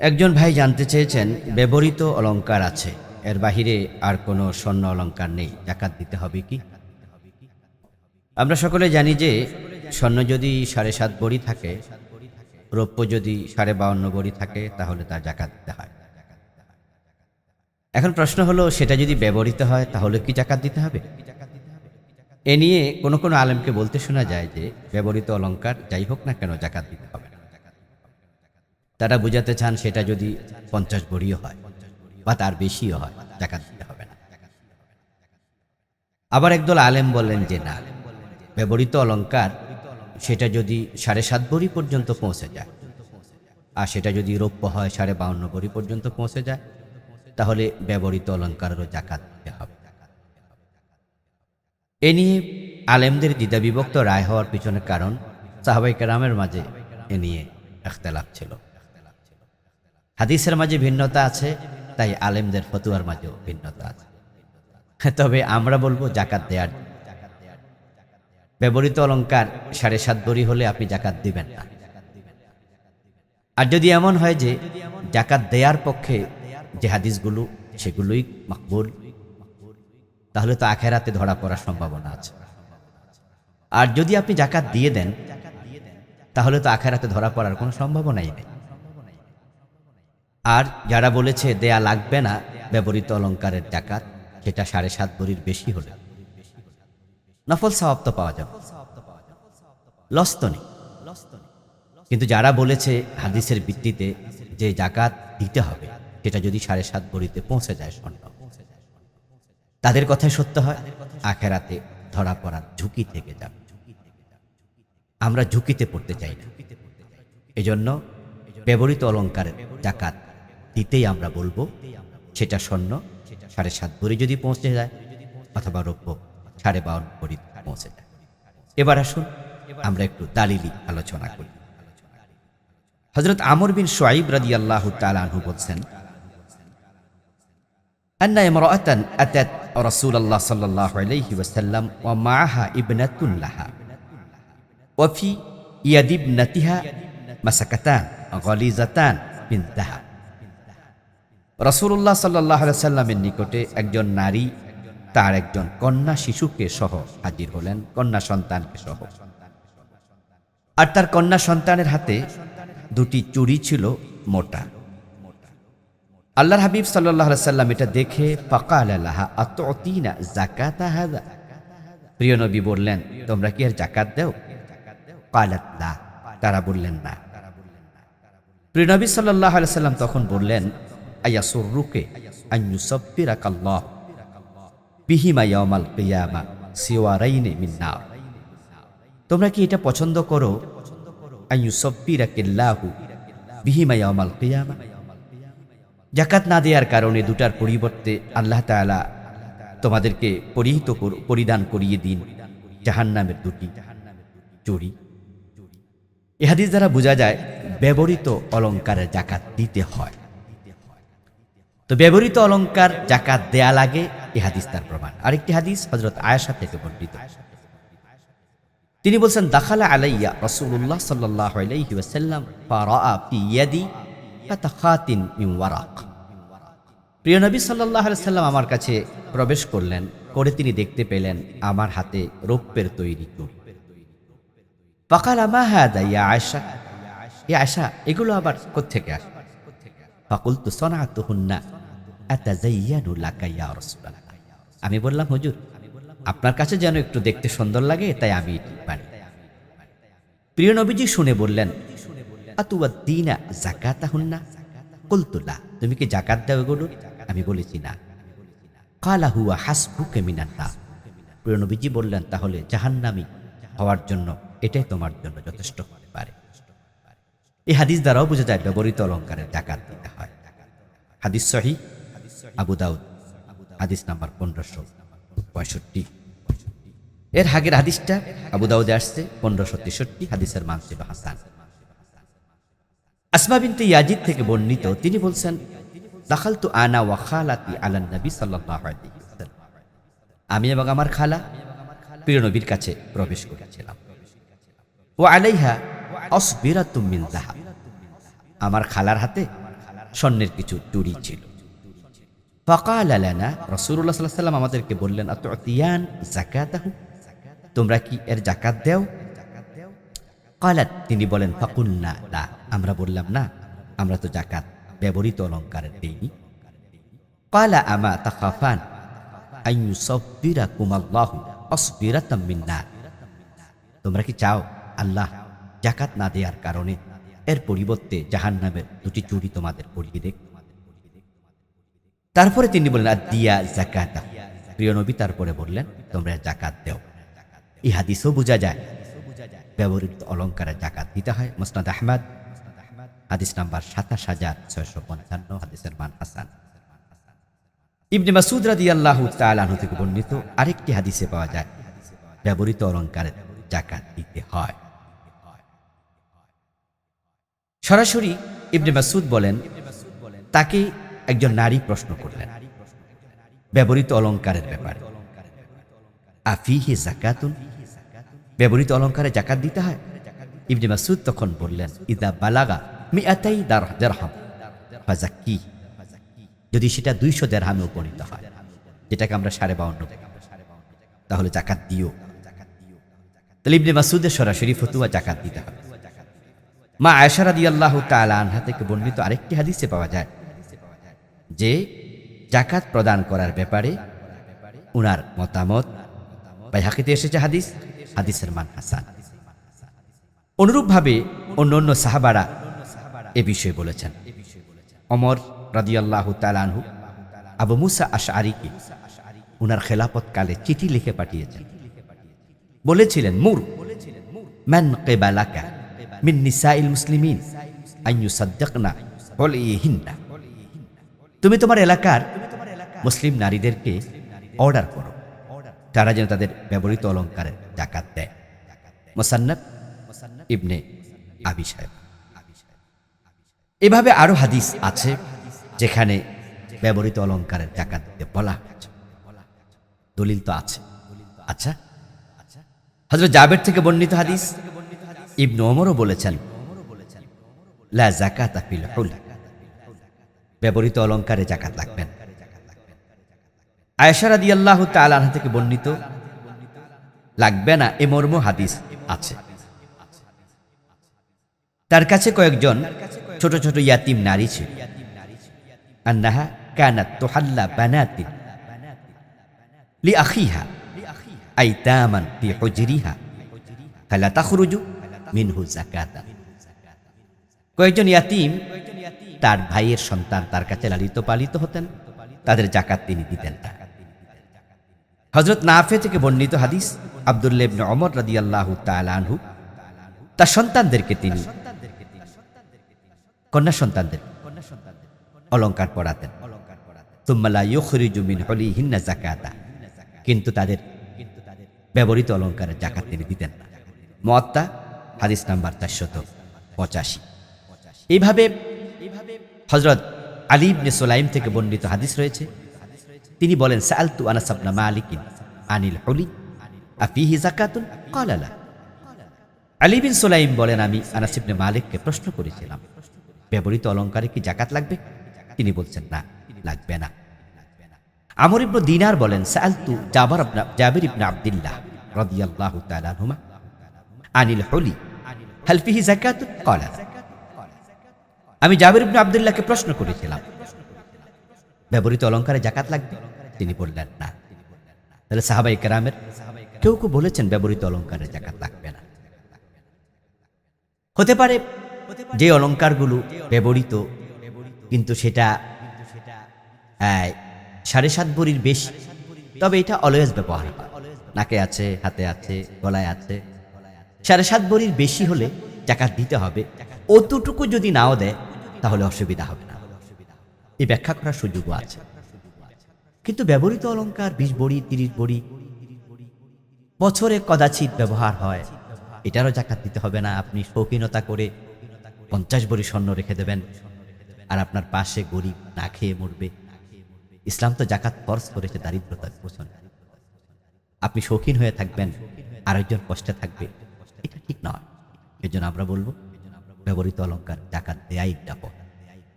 একজন ভাই জানতে চেয়েছেন, ব্যবহৃত অলঙ্কার আছে। এর বাহিরে আর কোনো স্বর্ণ অলঙ্কার নেই। জাকাত দিতে হবে কি? আমরা সকলে জানি যে, স্বর্ণ যদি সাড়ে সাত বড়ি থাকে, রৌপ্য যদি সাড়ে বাউন্ন বড়ি থাকে, তাহলে তার জাকাত দিতে হয়। এখন প্রশ্ন হলো, সেটা যদি ব্যবহৃত হয়, তাহলে কি জাকাত দিতে হবে? এ নিয়ে কোনো কোনো আলেমকে বলতে শোনা যায় যে, ব্যবহৃত অলঙ্কার যাই হোক না কেন জাকাত দিতে হবে। তারা বুঝাতে চান সেটা যদি পঞ্চাশ ভরিও হয় বা তার বেশিও হয়, জাকাত দিতে হবে না। আবার একদল আলেম বললেন যে না, ব্যবহৃত অলঙ্কার সেটা যদি সাড়ে সাত বড়ি পর্যন্ত পৌঁছে যায়, আর সেটা যদি রৌপ্য হয় সাড়ে বাউন্ন ভরি পর্যন্ত পৌঁছে যায়, তাহলে ব্যবহৃত অলংকারেরও জাকাত দিতে হবে। এ নিয়ে আলেমদের দ্বিধাবিভক্ত রায় হওয়ার পিছনে কারণ সাহাবাই কেরামের মাঝে এ নিয়ে এখতলাফ ছিল। হাদিসের মাঝে ভিন্নতা আছে, তাই আলেমদের ফতুয়ার মাঝেও ভিন্নতা আছে। তবে আমরা বলব জাকাত দেয়ার। ব্যবহৃত অলঙ্কার সাড়ে সাত বড়ি হলে আপনি জাকাত দিবেন না। আর যদি এমন হয় যে জাকাত দেয়ার পক্ষে যে হাদিসগুলো, সেগুলোই মকবুল, তাহলে তো আখেরাতে ধরা পড়ার সম্ভাবনা আছে। আর যদি আপনি জাকাত দিয়ে দেন, তাহলে তো আখেরাতে ধরা পড়ার কোনো সম্ভাবনাই নেই। আর যারা বলেছে দেয়া লাগবে না, ব্যবহৃত অলঙ্কারের ডাকাত সেটা সাড়ে সাত বড়ির বেশি হলে। নফল সওয়াব তো পাওয়া যাবে। কিন্তু যারা বলেছে হাদিসের ভিত্তিতে যে জাকাত দিতে হবে, সেটা যদি সাড়ে সাত বড়িতে পৌঁছে যায় স্বর্ণ তাদের কথাই সত্য হয়। আখেরাতে ধরা পড়ার ঝুঁকি থেকে যাবে। আমরা ঝুঁকিতে পড়তে চাই না। এজন্য ব্যবহৃত অলংকারের জাকাত দিতেই আমরা বলবো সেটা স্বর্ণ সাড়ে সাত ভরি যদি পৌঁছে যায় অথবা রৌপ্য সাড়ে বাউন্ন ভরি পৌঁছে যায় এবার আসুন আমরা একটু দালিলি আলোচনা করি হজরত আমর বিন সোয়াইব রাদি আল্লাহ তালু বলছেন أن امرأة أتت رسول الله صلى الله عليه وسلم ومعها ابنة لها وفي يد ابنتها مسكتان غليظتان من ذهب রসুল্লাহ সাল্লাহ সাল্লামের নিকটে একজন নারী, তার একজন কন্যা শিশুকে সহ হাজির হলেন, কন্যা সন্তানকে সহ। আর তার কন্যা সন্তানের হাতে দুটি চুড়ি ছিল মোটা। আল্লাহর হাবিব সাল্লাহ সাল্লাম এটা দেখে ফকাল আল্লাহ জাকাত প্রিয় নবী বললেন, তোমরা কি আর জাকাত দেও? তারা বললেন, না। প্রিয় নবী সাল্লাহ সাল্লাম তখন বললেন আয়া সুরুকে আইয়ুসব্বিরাকাল্লাহ বিহিমা ইয়ামাল কিয়ামা সিওয়ারাইনে মিন্না তোমরা কি এটা পছন্দ করো? আইয়ুসব্বিরাকিল্লাহু বিহিমা ইয়ামাল কিয়ামা। জাকাত না দেওয়ার কারণে দুটার পরিবর্তে আল্লাহ তাআলা তোমাদেরকে পরিহিত পরিধান করিয়ে দিন জাহান্নামের দুটি চুরি। এ হাদিস দ্বারা বোঝা যায়, ব্যবহৃত অলংকারের জাকাত দিতে হয়। তো ব্যবহৃত অলঙ্কার জাকাত দেয়া লাগে, এ হাদিস তার প্রমাণ। আরেকটি হাদিস হজরত আয়েশা থেকে বর্ণিত। তিনি বলছেন, দাখালা আলাইয়া রসুল্লাহ সাল্লাহ আলাইহি প্রিয় নবী সাল্লাম আমার কাছে প্রবেশ করলেন, করে তিনি দেখতে পেলেন আমার হাতে রৌপ্যের তৈরি ইয়া আয়সা আয়সা এগুলো আবার কোত্থেকে আসে? ফাকুল তু সনাত হুন্না আমি বললাম, হুজুর, আপনার কাছে যেন একটু দেখতে সুন্দর লাগে, তাই আমি এটি বানাই। প্রিয় নবীজি শুনে বললেন আতুয়া দিনা জাকাতা হুন্না কুলতুলা তুমি কি জাকাত দাও এগুলো? আমি বলেছি না। কালা হুয়া হাসবুকে মিনান্না প্রিয় নবীজি বললেন, তাহলে জাহান্নামি হওয়ার জন্য এটাই তোমার জন্য যথেষ্ট হতে পারে। এই হাদিস দ্বারাও বোঝা যায়, ব্যবহৃত অলঙ্কারের জাকাত দিতে হয়। হাদিস সহি। আবু দাউদ, হাদিস নাম্বার পনেরোশো পঁয়ষট্টি। এর আগের হাদিসটা আবু দাউদে আসছে, পনেরোশো তেষট্টি, হাদিসের মান হাসান। আসমা বিনতে ইয়াজিদ থেকে বর্ণিত, তিনি বলছেন দাখাল তু আনা ওয়া খালাতি আলান নবী সাল্লাল্লাহু আলাইহি আমি এবং আমার খালা প্রিয় নবীর কাছে প্রবেশ করেছিলাম। ও আলাইহা অসবিরাতুম মিন আমার খালার হাতে স্বর্ণের কিছু চুরি ছিল। ফকাল আলানা রসুল্লাহ সাল্লাহ সাল্লাম আমাদেরকে বললেন আতিয়ান জাকাতাহু তোমরা কি এর জাকাত দেও? কালাত তিনি বলেন ফাকুল্লা লা আমরা বললাম, না আমরা তো জাকাত, ব্যবহৃত অলঙ্কারের দেইনি কালা আমা তাখাফান আইয়ু সব্বিরা কুমাল্লাহু অসবিরাতাম মিন্নার তোমরা কি চাও আল্লাহ জাকাত না দেওয়ার কারণে? এর পরিবর্তে জাহান্নামের দুটি চুরি তোমাদের পড়িয়ে দেখ তারপরে তিনি বললেন, আর দিয়া জাকাত প্রিয় নবী তারপরে বললেন, তোমরা জাকাত দেও। এই হাদিসও বোঝা যায়, ব্যবহৃত অলঙ্কারে জাকাত দিতে হয়। মুসনাদ আহমদ, হাদিস নাম্বার সাতাশ হাজার ছয়শো পঞ্চান্ন, হাদিসের মান হাসান। ইবনে মাসুদ রাদি আল্লাহ তালাহ থেকে বর্ণিত আরেকটি হাদিসে পাওয়া যায়, ব্যবহৃত অলঙ্কারের জাকাত দিতে হয়। সরাসরি ইবনে মাসুদ বলেন, তাকে একজন নারী প্রশ্ন করলেন। ব্যবহৃত অলঙ্কারের ব্যাপারে। আফিহি জাকাতুন ব্যবহৃত অলঙ্কারে জাকাত দিতে হয়? ইবনে মাসুদ তখন বললেন, ইদা বালাগা মি মিআতাই দারহাম। ফাজাক্কি যদি সেটা দুইশো দেড়হামে উপনীত হয়, যেটাকে আমরা সাড়ে বাউন্ন তাহলে জাকাত দিও। তাহলে ইবনে মাসুদের সরাসরি ফতুয়া জাকাত দিতে হবে। মা আয়সারা দি আল্লাহ আনহা থেকে বর্ণিত আরেকটি হাদিসে পাওয়া যায় যে জাকাত প্রদান করার ব্যাপারে উনার মতামত। ভাই হাকিতে এসেছে হাদিস? হাদিসের মান হাসান। অনুরূপভাবে অন্য অন্য সাহাবারা এ বিষয়ে বলেছেন। অমর রাদিয়াল্লাহু তালানহু আবু মুসা আশআরিকে উনার খেলাপত কালে চিঠি লিখে পাঠিয়েছেন। বলেছিলেন, মুর, মান কেবালাকা মিন নিসাইল মুসলিমিন আইয়ু সাদ্দাকনা হিন্না তুমি তোমার এলাকার মুসলিম নারীদেরকে অর্ডার করো। তারা যেন তাদের ব্যবহৃত অলঙ্কারের জাকাত দেয়। মোসান্নব ইবনে আবি সাহেব। এভাবে আরও হাদিস আছে যেখানে ব্যবহৃত অলঙ্কারের জাকাত দিতে বলা হয়েছে। দলিল তো আছে। আচ্ছা হজরত জাবের থেকে বর্ণিত হাদিস। ইবনু ওমরও বলেছেন, লা জাকাত ফিল হুল। ব্যবহৃত অলঙ্কারে জাকাত লাগবেন। আয়েশা রাদিয়াল্লাহু তাআলা আনহা থেকে বর্ণিত, লাগবে না এ মর্ম হাদিস আছে। তার কাছে কয়েকজন ছোট ছোট ইয়াতিম নারী ছিল। আন্নাহা তুহাল্লা বানাতিন লি আখিহা আইতামান তাখরুজু মিনহু কয়েকজন ইয়াতিম তার ভাইয়ের সন্তান তার কাছে লালিত পালিত হতেন। তাদের জাকাত তিনি দিতেন। না হজরত নাফে থেকে বর্ণিত হাদিস, আবদুল্লাহ ইবনে ওমর রাদিয়াল্লাহু তাআলা আনহু, তার সন্তানদেরকে তিনি কন্যা সন্তানদের অলংকার পড়াতেন কিন্তু তাদের ব্যবহৃত অলংকারের জাকাত তিনি দিতেন না। মুয়াত্তা, হাদিস নাম্বার চারশত পঁচাশি। এইভাবে হজরত আলী ইবনে সোলাইম থেকে বর্ণিত হাদিস রয়েছে। তিনি বলেন সালতু আনাস ইবনে মালিকিন আনিল হুলি, আফিহি যাকাতুন? ক্বালা লা। আলী বিন সোলাইম বলেন, আমি আনাসিবনে মালিককে প্রশ্ন করেছিলাম, ব্যবহৃত অলংকারে কি জাকাত লাগবে? তিনি বলছেন, না, লাগবে না। আমর ইবনে দিনার বলেন সালতু জাবার ইবনে, জাবির ইবনে আব্দুল্লাহ রাদিয়াল্লাহু তাআলা আনহুমা, আনিল হুলি, হাল ফিহি যাকাতুন? ক্বালা লা। আমি জাবির ইবনে আব্দুল্লাহকে প্রশ্ন করেছিলাম। ব্যবহৃত অলঙ্কারে জাকাত লাগবে? তিনি বললেন, না। তাহলে সাহাবাই কেরামের কেউ কেউ বলেছেন ব্যবহৃত অলঙ্কারে জাকাত লাগবে না। হতে পারে যে অলঙ্কারগুলো ব্যবহৃত, কিন্তু সেটা সাড়ে সাত ভরির বেশি। তবে এটা অলওয়েজ ব্যবহার হয়। নাকে আছে, হাতে আছে, গলায় আছে। সাড়ে সাত ভরির বেশি হলে জাকাত দিতে হবে। অতটুকু যদি নাও দেয় তাহলে অসুবিধা হবে না। এই ব্যাখ্যা করার সুযোগও আছে। কিন্তু ব্যবহৃত অলংকার বিশ বড়ি, তিরিশ বড়ি, বছরে কদাচিৎ ব্যবহার হয়। এটারও জাকাত দিতে হবে না। আপনি শৌখিনতা করে পঞ্চাশ বড়ি স্বর্ণ রেখে দেবেন আর আপনার পাশে গরিব না খেয়ে মরবে। ইসলাম তো জাকাত ফরজ করেছে দারিদ্রতার পোষণে। আপনি শৌখিন হয়ে থাকবেন, আরেকজন কষ্টে থাকবে। এটা ঠিক নয়। এজন্য আমরা বলব ব্যবহৃত অলঙ্কার জাকাত দেয়াই নিরাপদ।